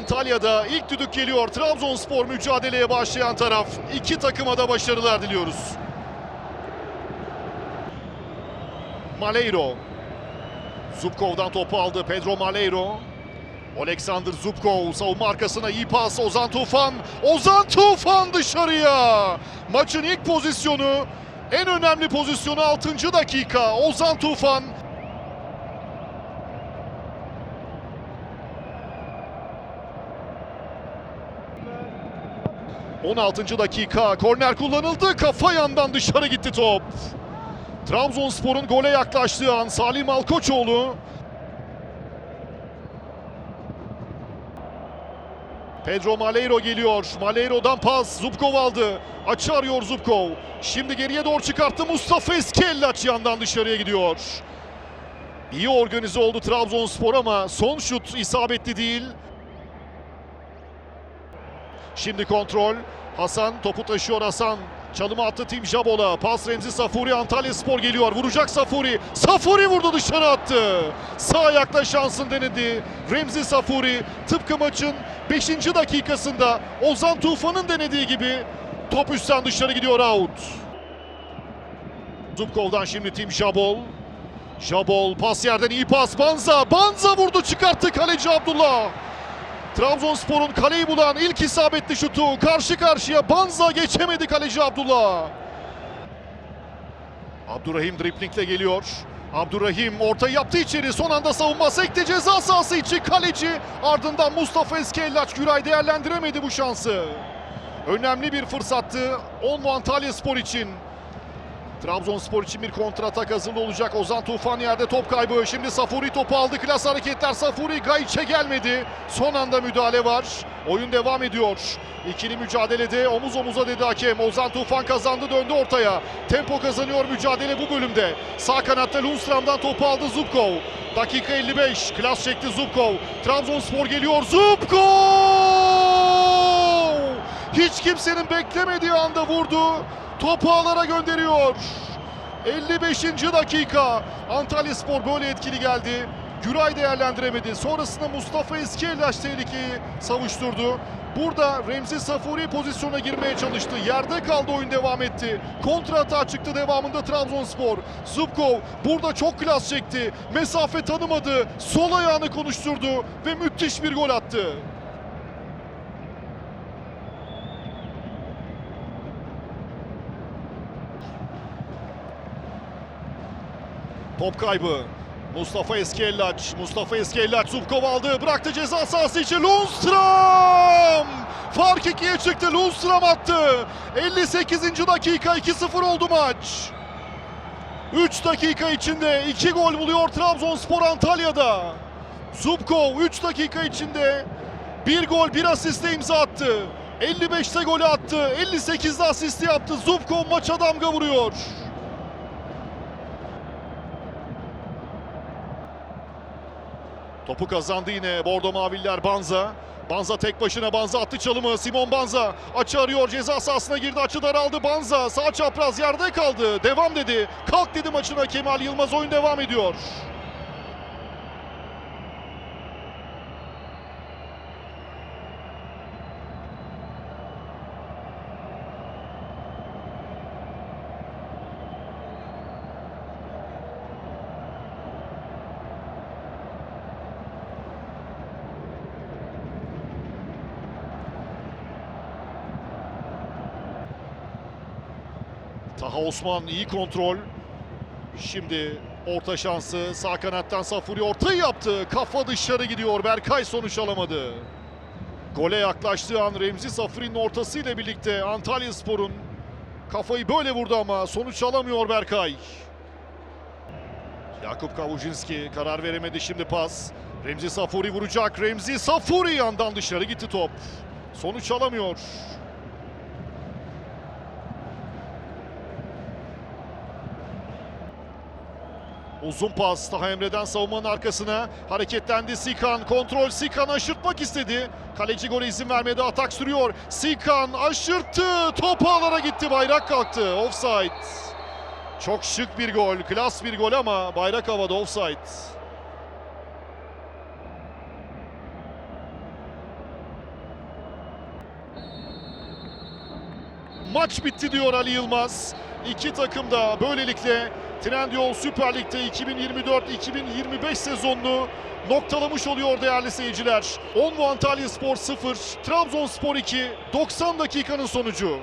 Antalya'da ilk düdük geliyor. Trabzonspor mücadeleye başlayan taraf. İki takıma da başarılar diliyoruz. Maleiro. Zubkov'dan topu aldı Pedro Maleiro. Alexander Zubkov savunma arkasına iyi pas Ozan Tufan. Ozan Tufan dışarıya. Maçın ilk pozisyonu en önemli pozisyonu 6. dakika. Ozan Tufan 16. dakika korner kullanıldı. Kafa yandan dışarı gitti top. Trabzonspor'un gole yaklaştığı an Salim Alkoçoğlu Pedro Maleiro geliyor. Maleiro'dan pas. Zubkov aldı. Açı arıyor Zubkov. Şimdi geriye doğru çıkarttı. Mustafa Eskellaç yandan dışarıya gidiyor. İyi organize oldu Trabzonspor ama son şut isabetli değil. Şimdi kontrol. Hasan topu taşıyor Hasan. Çalımı attı Tim Jabola. Pas Remzi Safuri Antalya Spor geliyor. Vuracak Safuri. Safuri vurdu dışarı attı. Sağ ayakla şansın denedi. Remzi Safuri tıpkı maçın 5. dakikasında Ozan Tufan'ın denediği gibi top üstten dışarı gidiyor out. Zubkov'dan şimdi Tim Jabol. Jabol pas yerden iyi pas. Banza. Banza vurdu çıkarttı kaleci Abdullah. Trabzonspor'un kaleyi bulan ilk isabetli şutu karşı karşıya Banza geçemedi kaleci Abdullah. Abdurrahim driplingle geliyor. Abdurrahim ortayı yaptı içeri. Son anda savunma sekti ceza sahası içi kaleci. Ardından Mustafa Eskellaç Güray değerlendiremedi bu şansı. Önemli bir fırsattı. 10 Antalya Spor için. Trabzonspor için bir kontratak hazırlı olacak. Ozan Tufan yerde top kaybı. Şimdi Safuri topu aldı. Klas hareketler. Safuri Gayiç'e gelmedi. Son anda müdahale var. Oyun devam ediyor. İkili mücadelede omuz omuza dedi hakem. Ozan Tufan kazandı döndü ortaya. Tempo kazanıyor mücadele bu bölümde. Sağ kanatta Lundstram'dan topu aldı Zubkov. Dakika 55. Klas çekti Zubkov. Trabzonspor geliyor. Zubkov! Hiç kimsenin beklemediği anda vurdu. Topu ağlara gönderiyor. 55. dakika. Antalya Spor böyle etkili geldi. Güray değerlendiremedi. Sonrasında Mustafa Eskellaş tehlikeyi savuşturdu. Burada Remzi Safuri pozisyona girmeye çalıştı. Yerde kaldı oyun devam etti. Kontra hata çıktı devamında Trabzonspor. Zubkov burada çok klas çekti. Mesafe tanımadı. Sol ayağını konuşturdu ve müthiş bir gol attı. Top kaybı. Mustafa Eskellaç. Mustafa Eskellaç Zubkov aldı. Bıraktı ceza sahası içi. Lundstram! Fark ikiye çıktı. Lundstram attı. 58. dakika 2-0 oldu maç. 3 dakika içinde 2 gol buluyor Trabzonspor Antalya'da. Zubkov 3 dakika içinde bir gol bir asiste imza attı. 55'te golü attı. 58'de asisti yaptı. Zubkov maça damga vuruyor. Topu kazandı yine Bordo Maviller Banza. Banza tek başına Banza attı çalımı. Simon Banza açı arıyor ceza sahasına girdi açı daraldı Banza. Sağ çapraz yerde kaldı. Devam dedi. Kalk dedi maçına Kemal Yılmaz oyun devam ediyor. Taha Osman iyi kontrol. Şimdi orta şansı sağ kanattan Safuri ortayı yaptı. Kafa dışarı gidiyor. Berkay sonuç alamadı. Gole yaklaştığı an Remzi Safuri'nin ortasıyla birlikte Antalya Spor'un kafayı böyle vurdu ama sonuç alamıyor Berkay. Yakup Kavujinski karar veremedi şimdi pas. Remzi Safuri vuracak. Remzi Safuri yandan dışarı gitti top. Sonuç alamıyor. Uzun pas Taha Emre'den savunmanın arkasına. Hareketlendi Sikan. Kontrol Sikan aşırtmak istedi. Kaleci gole izin vermedi. Atak sürüyor. Sikan aşırttı. Top ağlara gitti. Bayrak kalktı. Offside. Çok şık bir gol. Klas bir gol ama bayrak havada offside. Maç bitti diyor Ali Yılmaz. İki takım da böylelikle Trendyol Süper Lig'de 2024-2025 sezonunu noktalamış oluyor değerli seyirciler. 10 Antalya Spor 0, Trabzonspor 2, 90 dakikanın sonucu.